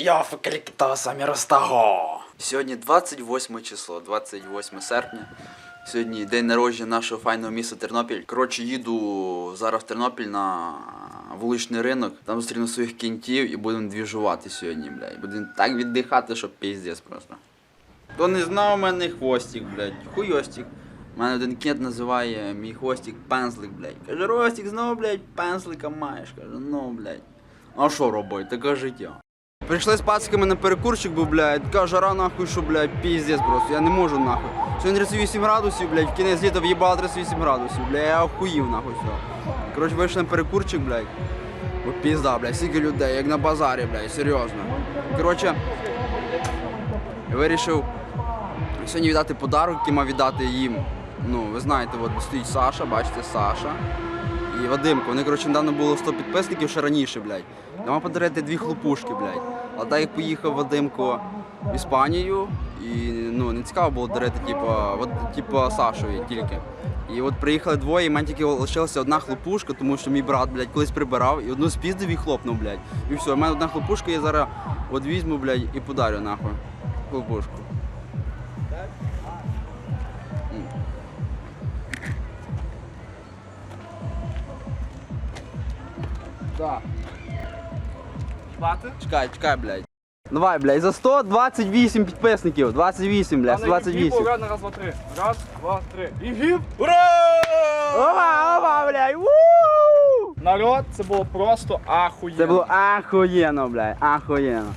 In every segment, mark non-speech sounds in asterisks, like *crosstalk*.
Я факелікітаса Міростаго. Сьогодні 28 число, 28 серпня. Сьогодні день народження нашого файного міста Тернопіль. Коротше, їду зараз в Тернопіль на вуличний ринок, там зустріну своїх кінтів і будемо двіжувати сьогодні, блядь. Будемо так віддихати, що піздець просто. Хто не знав, у мене хвостик, блядь, хуйостик. У мене один кент називає мій хвостик пензлик, блядь. Каже, Ростик, знову, блядь, пензлика маєш. Каже, ну, блядь. А що робити, таке життя. Прийшли з пациками на перекурчик, бо, блядь, така жара нахуй, що, блядь, піздець просто, я не можу нахуй. Сьогодні 38 градусів, блядь, в кінець літа в'їбало 38 градусів, блядь, я охуїв нахуй все. Коротше, вийшли на перекурчик, блядь. О, пізда, блядь, стільки людей, як на базарі, блядь, серйозно. Коротше, вирішив сьогодні віддати подарок, який мав віддати їм. Ну, ви знаєте, от стоїть Саша, бачите, Саша і Вадимко. Вони, коротше, недавно було 100 підписників ще раніше, блядь. Мав подарити дві хлопушки, блядь. А так як поїхав Вадимко в Іспанію, і ну, не цікаво було дарити, типу, от, типу Сашові тільки. І от приїхали двоє, і мене тільки лишилася одна хлопушка, тому що мій брат, блядь, колись прибирав і одну спіздив і хлопнув, блядь. І все, у мене одна хлопушка, я зараз от візьму, блядь, і подарю нахуй. Хлопушку. Так. Бати? Чекай, чекай, блядь. Давай, блядь, за 128 підписників. 28, блядь, 128. Ура, на раз, два, три. Раз, два, три. І гіп! Опа, опа, блядь. Вуу! Народ, це було просто ахуєнно. Це було ахуєнно, блядь, ахуєнно.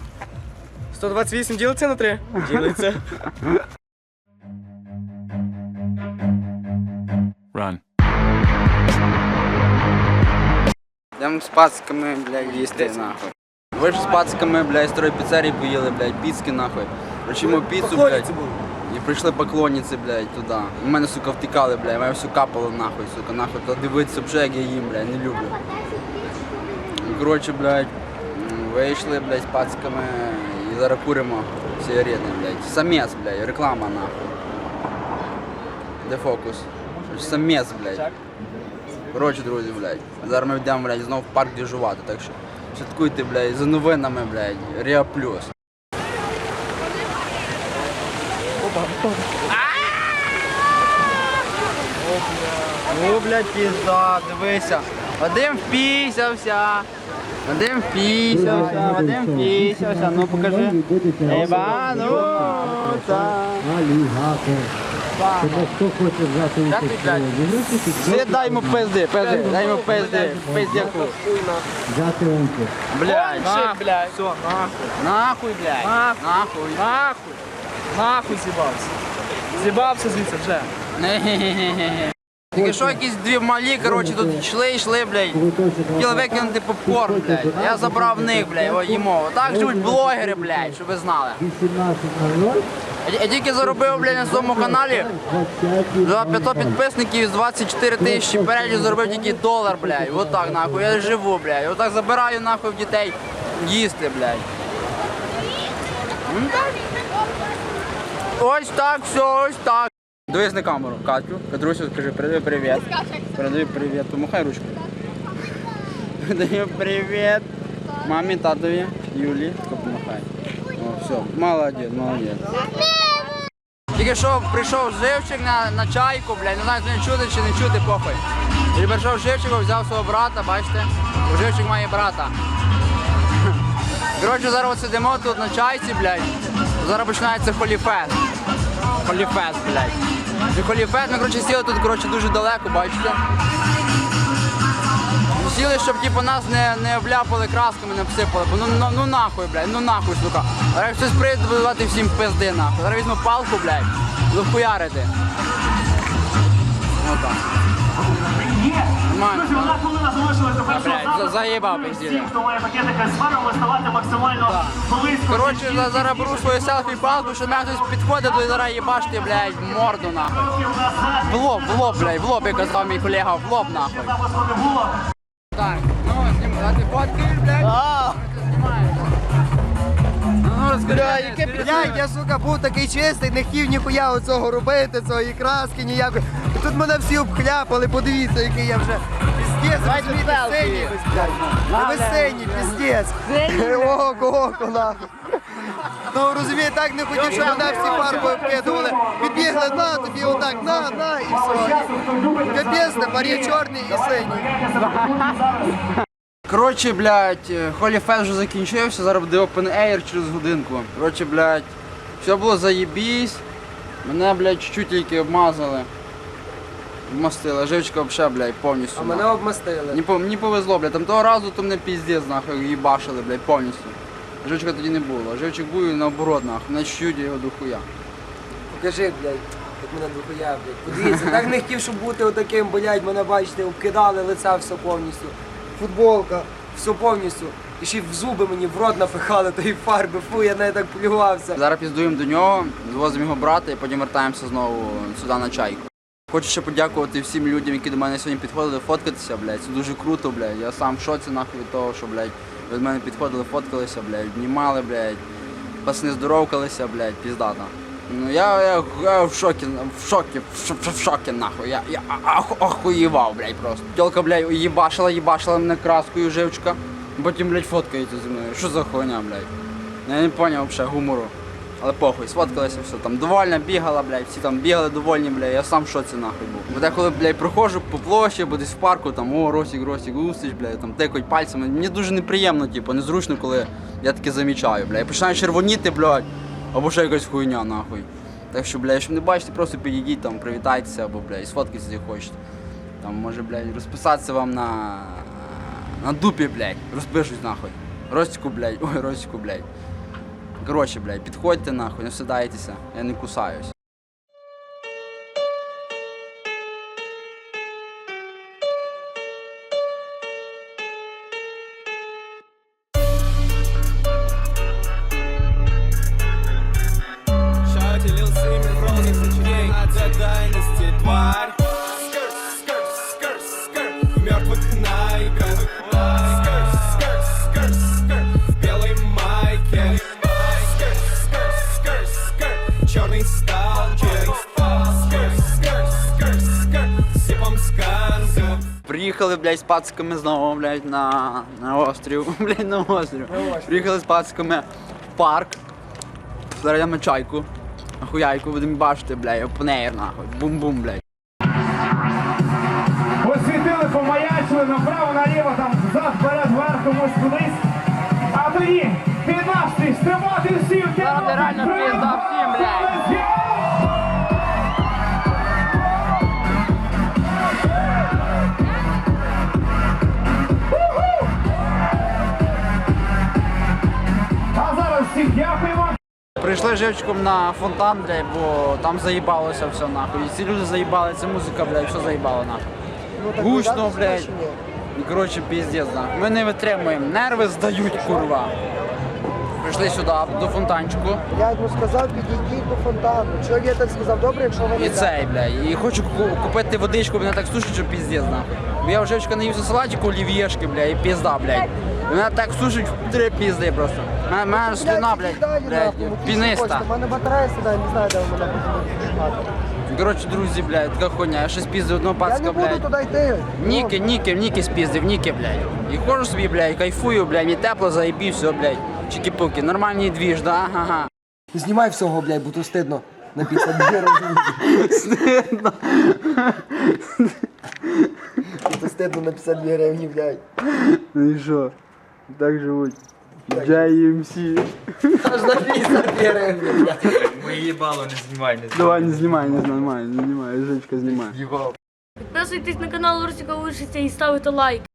128 ділиться на 3? Ділиться. *laughs* Run. Йдемо з пациками, блядь, їсти, нахуй. Ви ж з пациками, блядь, з старої піцерії поїли, блядь, піцки, нахуй. Причому піцу, блядь. І прийшли поклонниці, блядь, туди. У мене, сука, втікали, блядь, мене все капало нахуй, сука, нахуй. То дивитися вже, як я їм, блядь, не люблю. Ну, Коротше, блядь, вийшли, блядь, з пациками і зараз куримо сигарети, блядь. Самець, блядь, реклама, нахуй. Де фокус? Самець, блядь. Коротше, друзі, блядь. Зараз ми йдемо, блядь, знову в парк діжувати, так що слідкуйте, блядь, за новинами, блядь, Ріа Плюс. Ну, блядь, пізда, дивися. Вадим впісявся. Вадим впісявся, Вадим впісявся. Ну покажи. Іванута. Алігатор. Тебе хто хоче взяти участь в Ти дай йому пизди, пизди, дай йому пизди, пиздяку. взяти участь. Блядь, блядь. Все, нахуй. нахуй, блядь, Нахуй. нахуй. Нахуй. Нахуй зібався. Зібався звідси вже. Тільки що якісь дві малі, коротше, тут йшли, йшли, блядь. Хотіли викинути попкорн, блядь. Я забрав них, блядь, о, їмо. Так живуть блогери, блядь, щоб ви знали. Я, тільки заробив, блядь, на своєму каналі за 500 підписників з 24 тисячі переглядів заробив тільки долар, блядь. Вот так, нахуй, я живу, блядь. Отак забираю, нахуй, в дітей їсти, блядь. Ось так, все, ось так. Дивись на камеру, Катю. Катрусю, скажи, передай привіт. Передай привіт, помахай ручку. Передаю привіт. Мамі, татові, Юлі, тако помахай. О, все, молодець, молодець. Тільки що прийшов живчик на, на чайку, блядь, не знаю, не чути чи не чути, похуй. І прийшов живчик, взяв свого брата, бачите? Живчик має брата. Коротше, зараз от сидимо тут на чайці, блядь. Зараз починається холіфест. Холіфест, блядь. І холіфест, ми коротше сіли тут коротше, дуже далеко, бачите? Сіли, щоб типу, нас не, не обляпали красками, не обсипали. Ну, ну, ну нахуй, блядь, ну нахуй, сука. Зараз як хтось прийде будувати всім пизди, нахуй. Зараз візьму палку, блядь, захуярити. хуярити. Отак. До заїбав пизділя. Коротше, за- зараз беру свою селфі палку, щоб мене хтось підходить, то зараз їбашти, блядь, в морду, нахуй. В лоб, в лоб, блядь, в лоб, як казав мій колега, в лоб, нахуй. Так, ну, знімай, а ти блядь? Ну, розкажи, ти- Блядь, я сука був такий чистий, не хотів ніхуя оцього робити, цієї краски ніякої. Тут мене всі обхляпали, подивіться, який я вже піздець, розумієте, синій. Ви синій, піздець. Око, око, нахуй. Ну, розумієте, так не хотів, щоб мене всі фарбою вкидували. Підбігли, на, тобі отак, на, на, і все. Капець, тепер є чорний і синій. Коротше, блядь, Холі Фест вже закінчився, зараз буде Open Air через годинку. Коротше, блядь, все було заєбісь. Мене, блядь, чуть-чуть тільки обмазали. Вмастили, живчика взагалі, блядь, повністю. А мене нахуй. обмастили. Мені, по- мені повезло, блядь, там того разу то мене піздець, нахуй, їбашили, блядь, повністю. Живчика тоді не було. Живчик був і наоборот, нахуй, мене чуть його до хуя. Покажи, блядь, як мене дохуя, блядь. Подивіться, так не хотів, щоб бути отаким, блядь, мене бачите, обкидали лице все повністю. Футболка, все повністю. І ще й в зуби мені в рот напихали тої фарби, фу, я навіть так плювався. Зараз піздуємо до нього, звозимо його брата і потім вертаємося знову сюди на чайку. Хочу ще подякувати всім людям, які до мене сьогодні підходили фоткатися, блядь. Це дуже круто, блядь. Я сам в шоці нахуй від того, що, блядь, ви до мене підходили, фоткалися, блядь, обнімали, блядь. Пасни здоровкалися, блядь, піздата. Ну я, я, я в шокі, в шокі, в, в шокі нахуй. Я, я охуєвав, блядь, просто. Тілка, блядь, їбашила, їбашила мене краскою живчика. Потім, блядь, фоткається зі мною. Що за хуйня, блядь? Я не поняв взагалі гумору. Але похуй, сфоткалися, все там довольна, бігала, блядь, всі там бігали довольні, блядь, я сам в шоці нахуй був. Бо деколи, блядь, проходжу по площі, або десь в парку, там, о, Росік, Росік, Усич, блядь, там тикають пальцями. Мені дуже неприємно, типу, незручно, коли я таке замічаю, блядь. Я починаю червоніти, блядь, або ще якась хуйня, нахуй. Так що, блядь, якщо не бачите, просто підійдіть там, привітайтеся, або, блядь, сфоткайтеся, як хочете. Там, може, блядь, розписатися вам на. на дупі, блядь, розпишуть нахуй. Ростику, блядь, ой, Ростику, блядь. Коротше, блядь, підходьте нахуй, не всидайтеся, я не кусаюсь. Приїхали, блядь, з пациками знову, блядь, на, на острів. *laughs* Блядь, на острів. Приїхали з пациками в парк. Зараз йдемо чайку. Ахуяйку будемо бачити, блядь, опнеєр нахуй. Бум-бум, блядь. Освітили, помаячили направо, наліво, там взад, вперед, вверх, комусь кудись. А тоді під настрій стримати всіх. Зараз реально пізда всім, блядь. Прийшли живчиком на фонтан, блядь, бо там заїбалося все нахуй. І ці люди заїбали, ця музика, блядь, все заїбало нахуй. Гучно, блядь. І коротше, піздець, нахуй. Ми не витримуємо, нерви здають, курва. Прийшли сюди, до фонтанчику. Я йому сказав, підійдіть до фонтану. Чого я так сказав, добре, якщо ви не І цей, блядь. І хочу купити водичку, мене так сушить, що піздець, нахуй. Бо я вже вчора наївся салатику олів'єшки, блядь, і пізда, блядь. Мене так сушить в три пізди просто. Мене, мене слюна, блядь, блядь, піниста. У мене батарея сідає, не знаю, де ви мене будете. Коротше, друзі, блядь, така хуйня. Я ще спіздив одного Я не буду блядь. туди йти. Ніки, ніки, ніки спіздив, ніки, блядь. І ходжу собі, блядь, кайфую, блядь, мені тепло, заїбів, все, блядь. Чики-пуки, нормальний двіж, да, ага. Знімай всього, блядь, бо то стидно. На 52 роки. *laughs* Стидно. То стидно на 52 гривні, блядь. Ну і що? Так живуть. JMC. Аж на 52 не блядь. Давай, не знімай, не знімай, не знімай, Жечка знімай. Підписуйтесь на канал Русіка Вишиця і ставите лайк.